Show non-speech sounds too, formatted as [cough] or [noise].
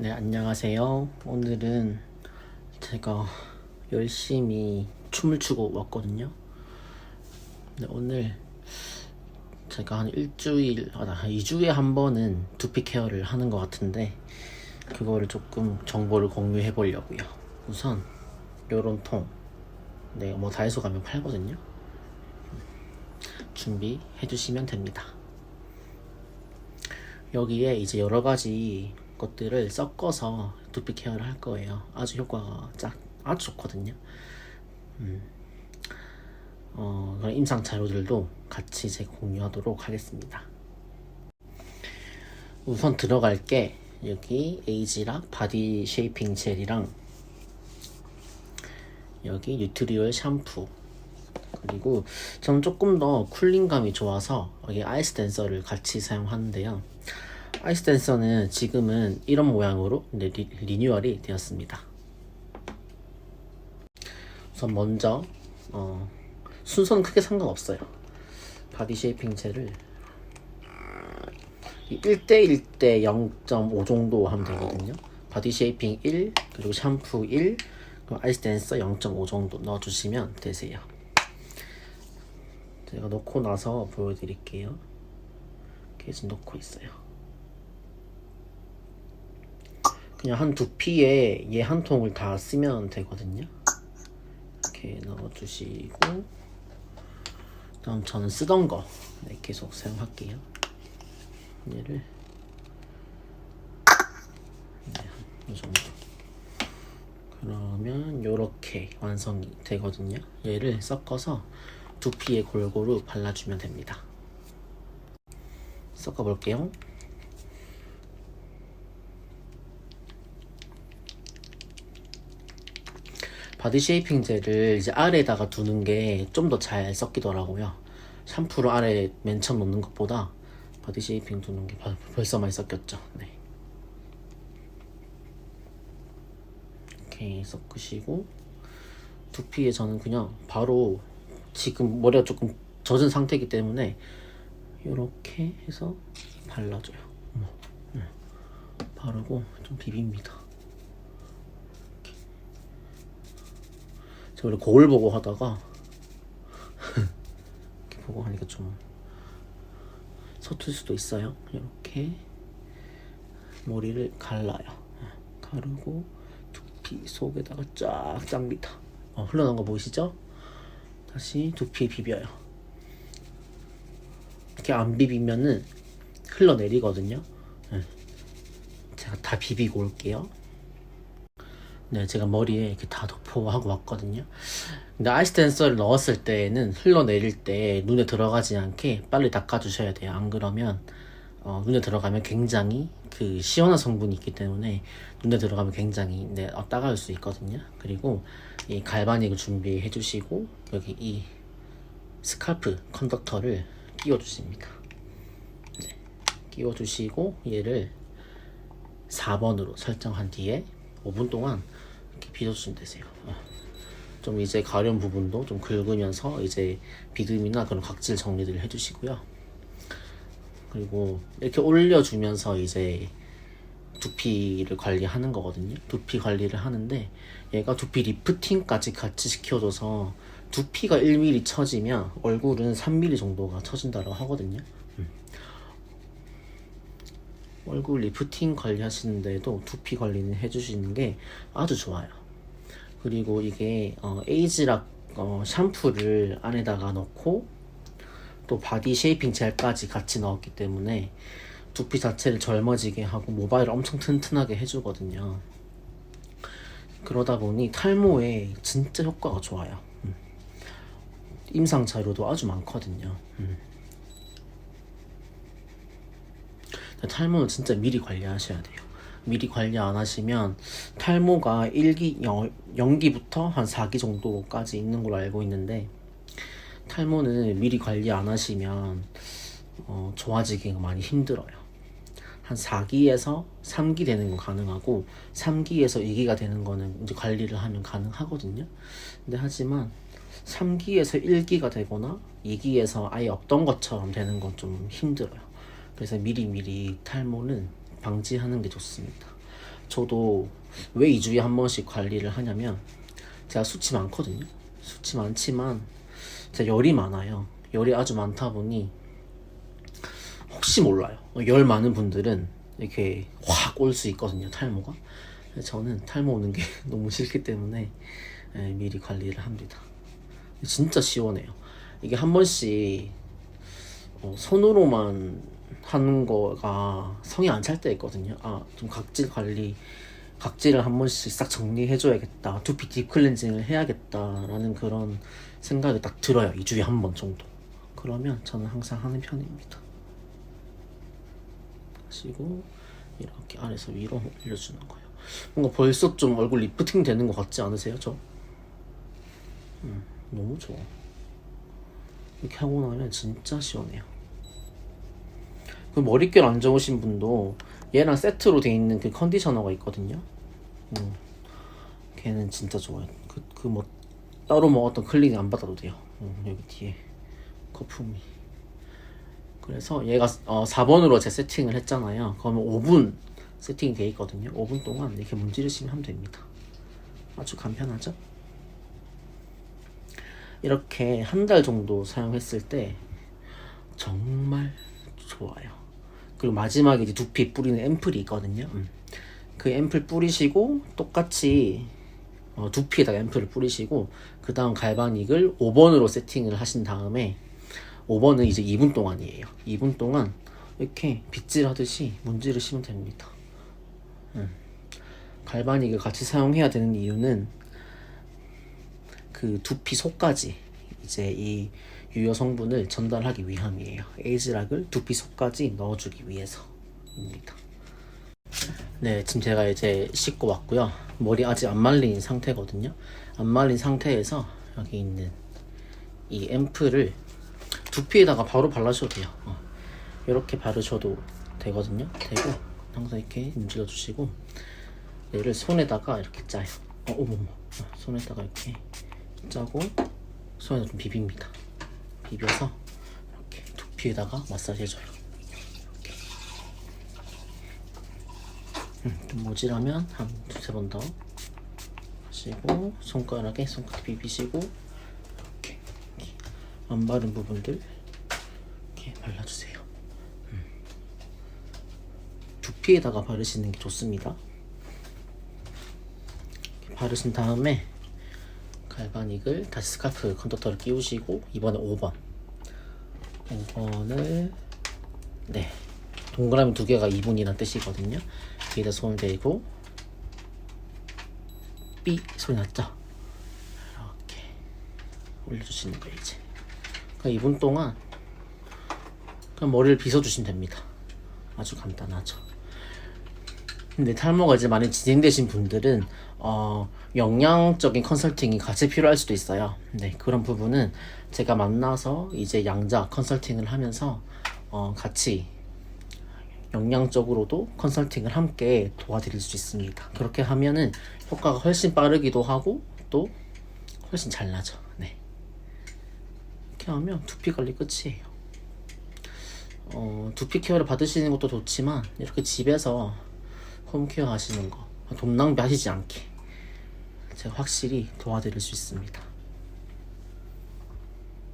네, 안녕하세요. 오늘은 제가 열심히 춤을 추고 왔거든요. 네, 오늘 제가 한 일주일, 아, 한 2주에 한 번은 두피 케어를 하는 것 같은데, 그거를 조금 정보를 공유해 보려고요. 우선, 요런 통. 네, 뭐 다이소 가면 팔거든요. 준비해 주시면 됩니다. 여기에 이제 여러 가지 것들을 섞어서 두피 케어를 할 거예요. 아주 효과가 짝 아주 좋거든요. 음. 어, 임상 자료들도 같이 제가 공유하도록 하겠습니다. 우선 들어갈 게 여기 에이지락 바디 쉐이핑 젤이랑 여기 뉴트리얼 샴푸 그리고 저는 조금 더 쿨링감이 좋아서 여기 아이스 댄서를 같이 사용하는데요. 아이스 댄서는 지금은 이런 모양으로 네, 리, 리뉴얼이 되었습니다. 우선 먼저 어, 순서는 크게 상관없어요. 바디 쉐이핑 젤을 1대1 대 0.5 정도 하면 되거든요. 바디 쉐이핑 1, 그리고 샴푸 1, 그리고 아이스 댄서 0.5 정도 넣어주시면 되세요. 제가 넣고 나서 보여드릴게요. 지금 넣고 있어요. 그냥 한 두피에 얘 한 통을 다 쓰면 되거든요. 이렇게 넣어주시고 다음 저는 쓰던 거 네, 계속 사용할게요. 얘를 네, 이 정도. 그러면 요렇게 완성이 되거든요. 얘를 섞어서 두피에 골고루 발라주면 됩니다. 섞어볼게요. 바디 쉐이핑 젤을 이제 아래에다가 두는 게 좀 더 잘 섞이더라고요. 샴푸를 아래 맨 처음 넣는 것보다 바디 쉐이핑 두는 게 바- 벌써 많이 섞였죠. 네. 이렇게 섞으시고 두피에 저는 그냥 바로 지금 머리가 조금 젖은 상태이기 때문에 이렇게 해서 발라줘요. 응. 바르고 좀 비빕니다. 이렇게. 제가 원래 거울 보고 하다가 [laughs] 이렇게 보고 하니까 좀 서툴 수도 있어요. 이렇게 머리를 갈라요. 가르고 두피 속에다가 쫙 짭니다. 어, 흘러나온 거 보이시죠? 다시 두피에 비벼요. 이렇게 안 비비면은 흘러내리거든요. 네. 제가 다 비비고 올게요. 네, 제가 머리에 이렇게 다 도포하고 왔거든요. 근데 아이스 댄서를 넣었을 때는 흘러내릴 때 눈에 들어가지 않게 빨리 닦아주셔야 돼요. 안 그러면 어, 눈에 들어가면 굉장히 그 시원한 성분이 있기 때문에 눈에 들어가면 굉장히 네, 어, 따가울 수 있거든요. 그리고 이 갈바닉을 준비해 주시고 여기 이 스칼프 컨덕터를 끼워 주십니다. 네, 끼워 주시고 얘를 4번으로 설정한 뒤에 5분 동안 빗어주시면 되세요. 어. 좀 이제 가려운 부분도 좀 긁으면서 이제 비듬이나 그런 각질 정리들을 해주시고요. 그리고 이렇게 올려주면서 이제 두피를 관리하는 거거든요. 두피 관리를 하는데 얘가 두피 리프팅까지 같이 시켜줘서 두피가 1mm 처지면 얼굴은 3mm 정도가 처진다고 하거든요. 음. 얼굴 리프팅 관리하시는데도 두피 관리는 해주시는 게 아주 좋아요. 그리고 이게 어, 에이지락 어, 샴푸를 안에다가 넣고 또 바디 쉐이핑 젤까지 같이 넣었기 때문에 두피 자체를 젊어지게 하고 모발을 엄청 튼튼하게 해주거든요. 그러다 보니 탈모에 진짜 효과가 좋아요. 음. 임상 자료도 아주 많거든요. 음. 근데 탈모는 진짜 미리 관리하셔야 돼요. 미리 관리 안 하시면 탈모가 1기, 0 기부터 한 4기 정도까지 있는 걸로 알고 있는데 탈모는 미리 관리 안 하시면 어, 좋아지기가 많이 힘들어요. 한 4기에서 3기 되는 건 가능하고 3기에서 2기가 되는 거는 이제 관리를 하면 가능하거든요. 근데 하지만 3기에서 1기가 되거나 2기에서 아예 없던 것처럼 되는 건 좀 힘들어요. 그래서 미리미리 탈모는 방지하는 게 좋습니다. 저도 왜 2주에 한 번씩 관리를 하냐면 제가 수치 많거든요. 수치 많지만 제가 열이 많아요. 열이 아주 많다 보니 혹시 몰라요. 열 많은 분들은 이렇게 확 올 수 있거든요. 탈모가. 저는 탈모 오는 게 [laughs] 너무 싫기 때문에 예, 미리 관리를 합니다. 진짜 시원해요. 이게 한 번씩 어, 손으로만 하는 거가 성이 안 찰 때 있거든요. 아, 좀 각질 관리, 각질을 한 번씩 싹 정리해줘야겠다. 두피 딥클렌징을 해야겠다라는 그런 생각이 딱 들어요. 2주에 한 번 정도. 그러면 저는 항상 하는 편입니다. 하시고 이렇게 아래서 위로 올려주는 거예요. 뭔가 벌써 좀 얼굴 리프팅 되는 것 같지 않으세요? 저? 음, 너무 좋아. 이렇게 하고 나면 진짜 시원해요. 그 머릿결 안 좋으신 분도 얘랑 세트로 돼 있는 그 컨디셔너가 있거든요. 음, 걔는 진짜 좋아요. 그 그 뭐 따로 뭐 어떤 클리닉 안 받아도 돼요. 음, 여기 뒤에 거품이. 그래서 얘가 어, 4번으로 제 세팅을 했잖아요. 그러면 5분 세팅이 돼 있거든요. 5분 동안 이렇게 문지르시면 하면 됩니다. 아주 간편하죠? 이렇게 한 달 정도 사용했을 때 정말 좋아요. 그리고 마지막에 이제 두피 뿌리는 앰플이 있거든요. 음. 그 앰플 뿌리시고 똑같이 어, 두피에다가 앰플을 뿌리시고 그 다음 갈바닉을 5번으로 세팅을 하신 다음에 5번은 이제 2분 동안이에요. 2분 동안 이렇게 빗질하듯이 문지르시면 됩니다. 음. 갈바닉을 같이 사용해야 되는 이유는 그 두피 속까지 이제 이 유효 성분을 전달하기 위함이에요. 에이즈락을 두피 속까지 넣어주기 위해서입니다. 네, 지금 제가 이제 씻고 왔고요. 머리 아직 안 말린 상태거든요. 안 말린 상태에서 여기 있는 이 앰플을 두피에다가 바로 발라줘도 돼요. 어. 이렇게 바르셔도 되거든요. 되고 항상 이렇게 문질러 주시고 얘를 손에다가 이렇게 짜요. 어, 어머머. 어, 손에다가 이렇게 짜고 손에 좀 비빕니다. 비벼서 이렇게 두피에다가 마사지 해줘요. 이렇게. 음, 좀 모질하면 한 두세 번 더 하시고 손가락에 손가락 비비시고 이렇게, 이렇게 안 바른 부분들 이렇게 발라주세요. 음. 두피에다가 바르시는 게 좋습니다. 바르신 다음에 갈바닉을 다시 스카프 컨덕터를 끼우시고 이번에 5번. 5번을 네. 동그라미 두 개가 2분이란 뜻이거든요. 여기다 손을 대고 삐 소리 났죠? 이렇게 올려주시는 거예요 이제. 그러니까 2분 동안 그냥 머리를 빗어주시면 됩니다. 아주 간단하죠 근데 탈모가 이제 많이 진행되신 분들은 어, 영양적인 컨설팅이 같이 필요할 수도 있어요. 네, 그런 부분은 제가 만나서 이제 양자 컨설팅을 하면서 어, 같이 영양적으로도 컨설팅을 함께 도와드릴 수 있습니다. 그렇게 하면은 효과가 훨씬 빠르기도 하고 또 훨씬 잘 나죠. 네. 이렇게 하면 두피 관리 끝이에요. 어, 두피 케어를 받으시는 것도 좋지만 이렇게 집에서 홈케어 하시는 거 돈 낭비하시지 않게 제가 확실히 도와드릴 수 있습니다.